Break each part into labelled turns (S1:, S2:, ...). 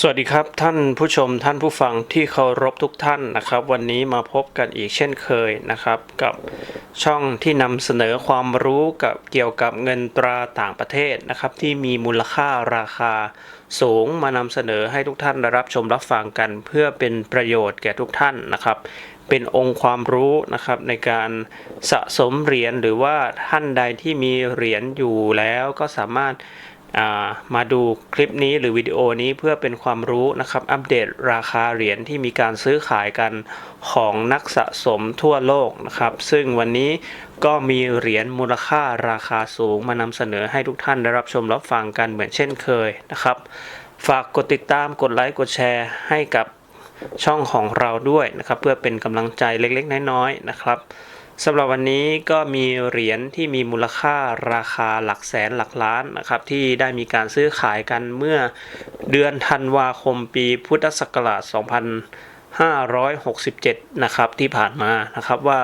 S1: สวัสดีครับท่านผู้ชมท่านผู้ฟังที่เคารพทุกท่านนะครับ วันนี้มาพบกันอีกเช่นเคยนะครับ กับช่องที่นำเสนอความรู้กับเกี่ยวกับเงินตราต่างประเทศนะครับ ที่มีมูลค่าราคาสูงมานำเสนอให้ทุกท่านได้รับชมรับฟังกัน เพื่อเป็นประโยชน์แก่ทุกท่านนะครับ เป็นองค์ความรู้นะครับในการสะสมเหรียญหรือว่าท่านใดที่มีเหรียญอยู่แล้วก็สามารถ มาดูคลิปนี้หรือวิดีโอนี้เพื่อเป็นความรู้นะครับ อัปเดตราคาเหรียญที่มีการซื้อขายกันของนักสะสมทั่วโลกนะครับ ซึ่งวันนี้ก็มีเหรียญมูลค่าราคาสูงมานำเสนอให้ทุกท่านได้รับชมรับฟังกันเหมือนเช่นเคยนะครับ ฝากกดติดตามกดไลค์กดแชร์ให้กับช่องของเราด้วยนะครับ เพื่อเป็นกำลังใจเล็กๆ น้อยๆนะครับ สำหรับวันนี้ก็มีเหรียญที่มีมูลค่าราคาหลักแสนหลักล้านนะครับ ที่ได้มีการซื้อขายกันเมื่อเดือนธันวาคมปีพุทธศักราช 2567 นะครับที่ผ่านมานะครับว่า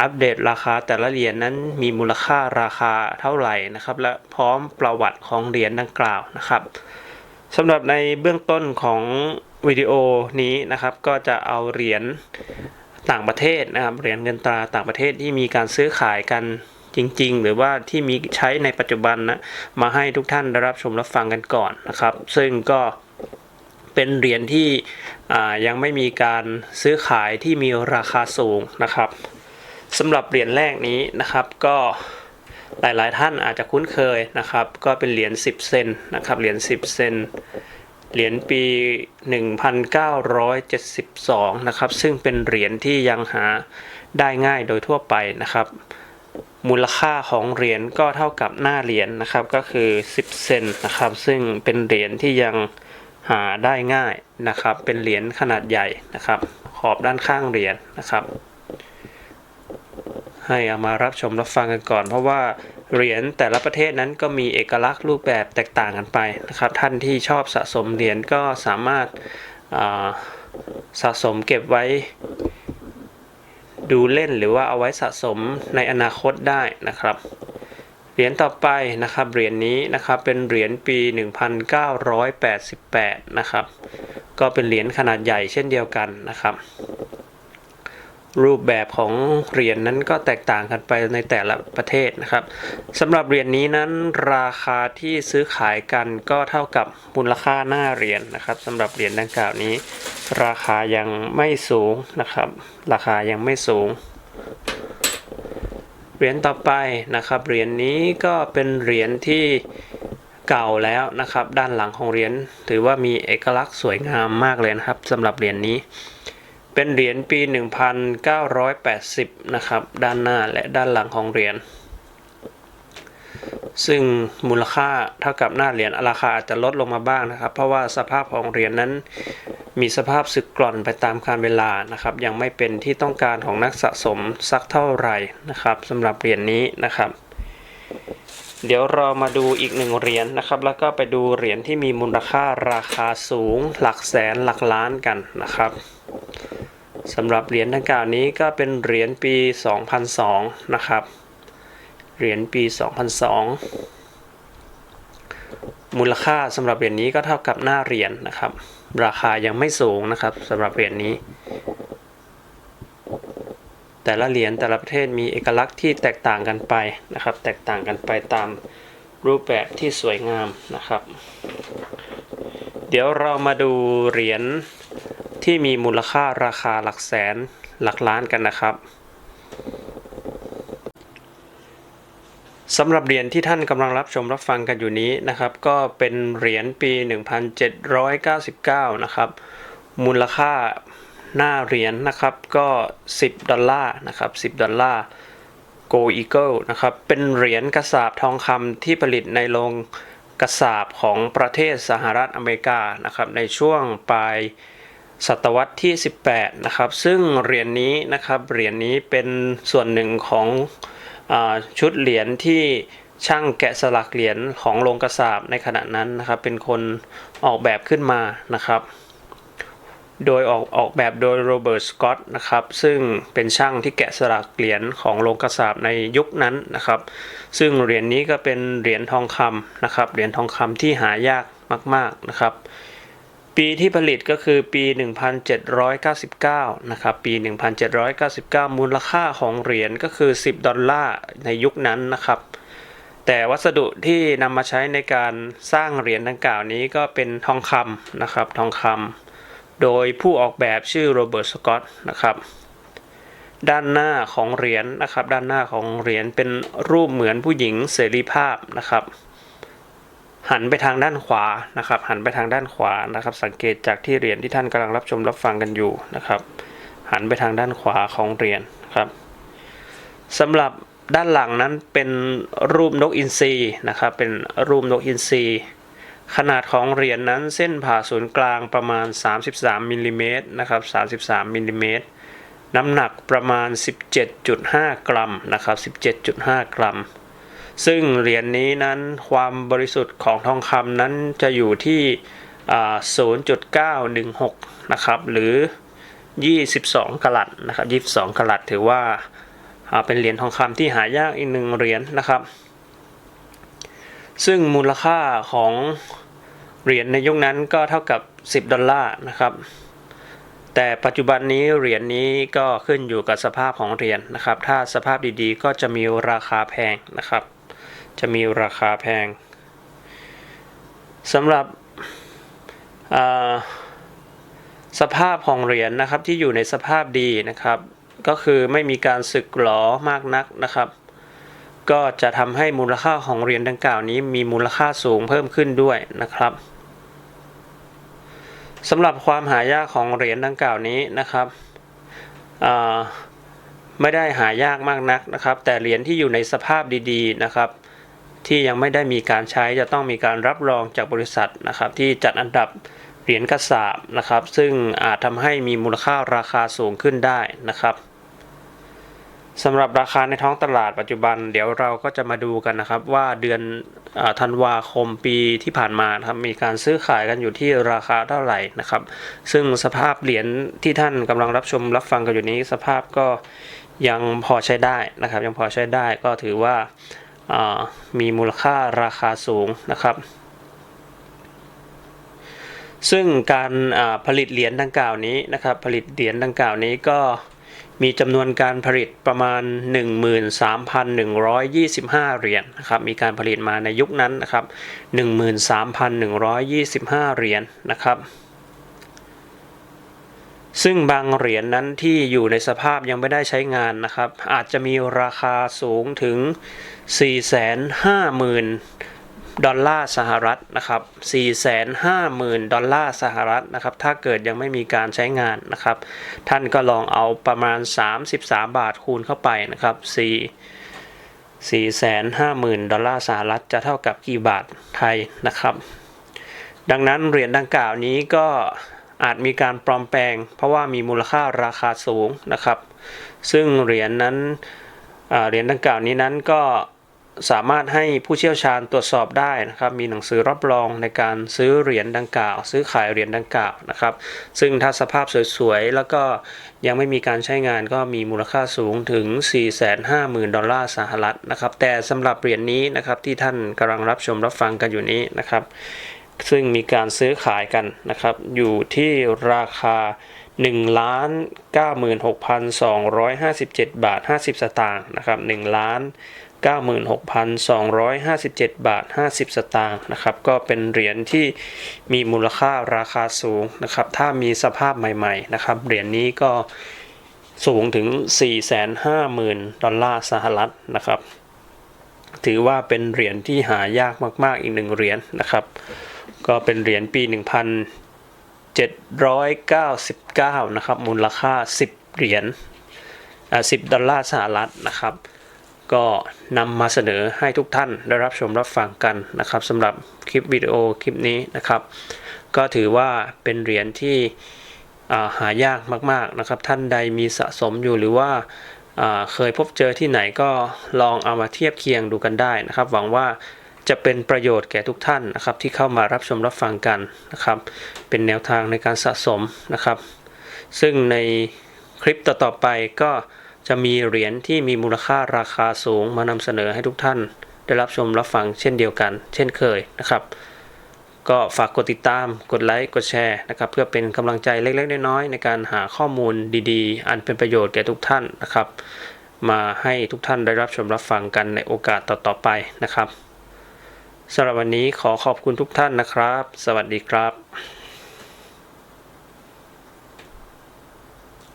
S1: อัปเดตราคาแต่ละเหรียญนั้นมีมูลค่าราคาเท่าไหร่นะครับ และพร้อมประวัติของเหรียญดังกล่าวนะครับสำหรับในเบื้องต้นของวิดีโอนี้นะครับ ก็จะเอาเหรียญ ต่างประเทศนะครับเหรียญเงินตราต่างประเทศที่มีการซื้อขายกันจริง ๆ หรือว่าที่มีใช้ในปัจจุบันนะมาให้ทุกท่านได้รับชมรับฟังกันก่อนนะครับ ซึ่งก็เป็นเหรียญที่ยังไม่มีการซื้อขายที่มีราคาสูงนะครับสำหรับเหรียญแรกนี้นะครับก็หลายๆท่านอาจจะคุ้นเคยนะครับ ก็เป็นเหรียญ10 เซนนะครับเหรียญ10 เซน เหรียญปี 1972 นะครับ ซึ่งเป็นเหรียญที่ยังหาได้ง่ายโดยทั่วไปนะครับ มูลค่าของเหรียญก็เท่ากับหน้าเหรียญนะครับ ก็คือ 10 เซนนะครับ ซึ่งเป็นเหรียญที่ยังหาได้ง่ายนะครับ เป็นเหรียญขนาดใหญ่นะครับ ขอบด้านข้างเหรียญนะครับ ให้เอามารับชมรับฟังกันก่อน เพราะว่า เหรียญแต่ละประเทศนั้นก็มีเอกลักษณ์รูปแบบแตกต่างกันไปนะครับ ท่านที่ชอบสะสมเหรียญก็สามารถาสะสมเก็บไว้ดูเล่นหรือว่าเอาไว้สะสมในอนาคตได้นะครับ เหรียญต่อไปนะครับเหรียญนี้นะครับเป็นเหรียญปี 1988 นะครับ ก็เป็นเหรียญขนาดใหญ่เช่นเดียวกันนะครับ รูปแบบของเหรียญนั้นก็แตกต่างกันไปในแต่ละประเทศนะครับสำหรับเหรียญนี้นั้นราคาที่ซื้อขายกันก็เท่ากับมูลค่าหน้าเหรียญนะครับสำหรับเหรียญดังกล่าวนี้ ราคายังไม่สูงนะครับ ราคายังไม่สูงเหรียญต่อไปนะครับเหรียญนี้ก็เป็นเหรียญที่เก่าแล้วนะครับ ด้านหลังของเหรียญถือว่ามีเอกลักษณ์สวยงามมากเลยนะครับสำหรับเหรียญนี้ เป็นเหรียญปี 1980 นะครับ ด้านหน้าและด้านหลังของเหรียญ ซึ่งมูลค่าเท่ากับหน้าเหรียญราคาอาจจะลดลงมาบ้างนะครับ เพราะว่าสภาพของเหรียญนั้นมีสภาพสึกกร่อนไปตามกาลเวลานะครับ ยังไม่เป็นที่ต้องการของนักสะสมสักเท่าไหร่นะครับสำหรับเหรียญนี้นะครับ เดี๋ยวเรามาดูอีกหนึ่งเหรียญนะครับ แล้วก็ไปดูเหรียญที่มีมูลค่าราคาสูง หลักแสนหลักล้านกันนะครับ สำหรับเหรียญดังกล่าวนี้ก็เป็นเหรียญปี 2002 นะครับ เหรียญปี 2002 มูลค่าสำหรับเหรียญนี้ก็เท่ากับหน้าเหรียญนะครับ ราคายังไม่สูงนะครับสำหรับเหรียญนี้ แต่ละเหรียญแต่ละประเทศมีเอกลักษณ์ที่แตกต่างกันไปนะครับ แตกต่างกันไปตามรูปแบบที่สวยงามนะครับ เดี๋ยวเรามาดูเหรียญ ที่มีมูลค่าราคาหลักแสนหลักล้านกันนะครับสำหรับเหรียญที่ท่านกำลังรับชมรับฟังกันอยู่นี้นะครับ ก็เป็นเหรียญปี 1799 นะครับ มูลค่าหน้าเหรียญนะครับก็ 10 ดอลลาร์นะครับ 10 ดอลลาร์ Go Eagle นะครับ เป็นเหรียญกระสาบทองคำที่ผลิตในโรงกระสาบของประเทศสหรัฐอเมริกานะครับ ในช่วงปลาย ศตวรรษที่ 18 นะครับ ซึ่งเหรียญนี้นะครับเหรียญนี้เป็นส่วนหนึ่งของอชุดเหรียญที่ช่างแกะสลักเหรียญของโรงกระสาบในขณะนั้นนะครับ เป็นคนออกแบบขึ้นมานะครับ โดยออกออกแบบโดยโรเบิร์ตสกอตนะครับ ซึ่งเป็นช่างที่แกะสลักเหรียญของโรงกระสาบในยุคนั้นนะครับ ซึ่งเหรียญนี้ก็เป็นเหรียญทองคำนะครับเหรียญทองคำที่หายากมาก ๆนะครับ ปีที่ผลิตก็คือปี 1799 นะครับ ปี 1799 มูลค่าของเหรียญก็คือ 10 ดอลลาร์ในยุคนั้นนะครับ แต่วัสดุที่นำมาใช้ในการสร้างเหรียญดังกล่าวนี้ก็เป็นทองคำนะครับ ทองคำ โดยผู้ออกแบบชื่อโรเบิร์ต สกอตนะครับ ด้านหน้าของเหรียญนะครับ ด้านหน้าของเหรียญเป็นรูปเหมือนผู้หญิงเสรีภาพนะครับ หันไปทางด้านขวานะครับ หันไปทางด้านขวานะครับ สังเกตจากที่เหรียญที่ท่านกำลังรับชมรับฟังกันอยู่นะครับ หันไปทางด้านขวาของเหรียญครับสำหรับด้านหลังนั้นเป็นรูปนกอินทรีนะครับ เป็นรูปนกอินทรีขนาดของเหรียญนั้นเส้นผ่าศูนย์กลางประมาณ 33มิลลิเมตรนะครับ 33มิลลิเมตรน้ำหนักประมาณ 17.5 กรัมนะครับ 17.5 กรัม ซึ่งเหรียญนี้นั้นความบริสุทธิ์ของทองคำนั้นจะอยู่ที่ 0.916 นะครับ หรือ 22กลัตนะครับ22กลัตถือว่าอ่าเป็นเหรียญทองคำที่หายากอีกหนึ่งเหรียญนะครับ ซึ่งมูลค่าของเหรียญในยุคนั้นก็เท่ากับ 10 ดอลลาร์นะครับแต่ปัจจุบันนี้เหรียญนี้ก็ขึ้นอยู่กับสภาพของเหรียญนะครับ ถ้าสภาพดีๆ ก็จะมีราคาแพงนะครับ จะมีราคาแพงสำหรับสภาพของเหรียญนะครับที่อยู่ในสภาพดีนะครับ ก็คือไม่มีการสึกหรอมากนักนะครับ ก็จะทำให้มูลค่าของเหรียญดังกล่าวนี้มีมูลค่าสูงเพิ่มขึ้นด้วยนะครับสำหรับความหายากของเหรียญดังกล่าวนี้นะครับไม่ได้หายากมากนักนะครับ แต่เหรียญที่อยู่ในสภาพดีๆนะครับ ที่ยังไม่ได้มีการใช้จะต้องมีการรับรองจากบริษัทนะครับ ที่จัดอันดับเหรียญกระสาบนะครับ ซึ่งอาจทำให้มีมูลค่าราคาสูงขึ้นได้นะครับสำหรับราคาในท้องตลาดปัจจุบัน เดี๋ยวเราก็จะมาดูกันนะครับ ว่าเดือนธันวาคมปีที่ผ่านมานะครับมีการซื้อขายกันอยู่ที่ราคาเท่าไหร่นะครับ ซึ่งสภาพเหรียญที่ท่านกำลังรับชมรับฟังกันอยู่นี้ สภาพก็ยังพอใช้ได้นะครับ ยังพอใช้ได้ก็ถือว่า มีมูลค่าราคาสูงนะครับ ซึ่งการผลิตเหรียญดังกล่าวนี้นะครับ ผลิตเหรียญดังกล่าวนี้ก็มีจำนวนการผลิตประมาณ 13,125 เหรียญนะครับ มีการผลิตมาในยุคนั้นนะครับ 13,125 เหรียญนะครับ ซึ่งบางเหรียญนั้นที่อยู่ในสภาพยังไม่ได้ใช้งานนะครับ อาจจะมีราคาสูงถึง 450,000 ดอลลาร์สหรัฐนะครับ 450,000 ดอลลาร์สหรัฐนะครับ ถ้าเกิดยังไม่มีการใช้งานนะครับ ท่านก็ลองเอาประมาณ 33 บาทคูณเข้าไปนะครับ 4 450,000 ดอลลาร์สหรัฐจะเท่ากับกี่บาทไทยนะครับ ดังนั้นเหรียญดังกล่าวนี้ก็ อาจมีการปลอมแปลง เพราะว่ามีมูลค่าราคาสูงนะครับ ซึ่งเหรียญนั้นเหรียญดังกล่าวนี้นั้นก็สามารถให้ผู้เชี่ยวชาญตรวจสอบได้นะครับ มีหนังสือรับรองในการซื้อเหรียญดังกล่าว ซื้อขายเหรียญดังกล่าวนะครับ ซึ่งถ้าสภาพสวยๆ แล้วก็ยังไม่มีการใช้งานก็มีมูลค่าสูงถึง 450,000 ดอลลาร์สหรัฐนะครับ แต่สำหรับเหรียญนี้นะครับที่ท่านกำลังรับชมรับฟังกันอยู่นี้นะครับ ซึ่งมีการซื้อขายกันนะครับ อยู่ที่ราคา1ล้าน96,257 บาท 50 สตางค์นะครับ1ล้าน96,257 บาท 50 สตางค์นะครับ ก็เป็นเหรียญที่มีมูลค่าราคาสูงนะครับ ถ้ามีสภาพใหม่ๆนะครับ เหรียญนี้ก็สูงถึง 450,000 ดอลลาร์สหรัฐนะครับ ถือว่าเป็นเหรียญที่หายากมากๆอีกหนึ่งเหรียญนะครับ ก็เป็นเหรียญปี 1799 นะครับ มูลค่า 10 เหรียญอ่า10 ดอลลาร์สหรัฐนะครับ ก็นำมาเสนอให้ทุกท่านได้รับชมรับฟังกันนะครับสำหรับคลิปวิดีโอคลิปนี้นะครับ ก็ถือว่าเป็นเหรียญที่าหายากมาก ๆนะครับ ท่านใดมีสะสมอยู่หรือว่าอ่าเคยพบเจอที่ไหนก็ลองเอามาเทียบเคียงดูกันได้นะครับ หวังว่า จะเป็นประโยชน์แก่ทุกท่านนะครับที่เข้ามารับชมรับฟังกันนะครับ เป็นแนวทางในการสะสมนะครับ ซึ่งในคลิปต่อๆไปก็จะมีเหรียญที่มีมูลค่าราคาสูงมานำเสนอให้ทุกท่าน ได้รับชมรับฟังเช่นเดียวกัน เช่นเคยนะครับ ก็ฝากกดติดตาม กดไลค์ กดแชร์นะครับ เพื่อเป็นกำลังใจเล็กๆ น้อยๆในการหาข้อมูลดีๆ อันเป็นประโยชน์แก่ทุกท่านนะครับ มาให้ทุกท่านได้รับชมรับฟังกันในโอกาสต่อๆไปนะครับ สำหรับวันนี้ขอขอบคุณทุกท่านนะครับ สวัสดีครับ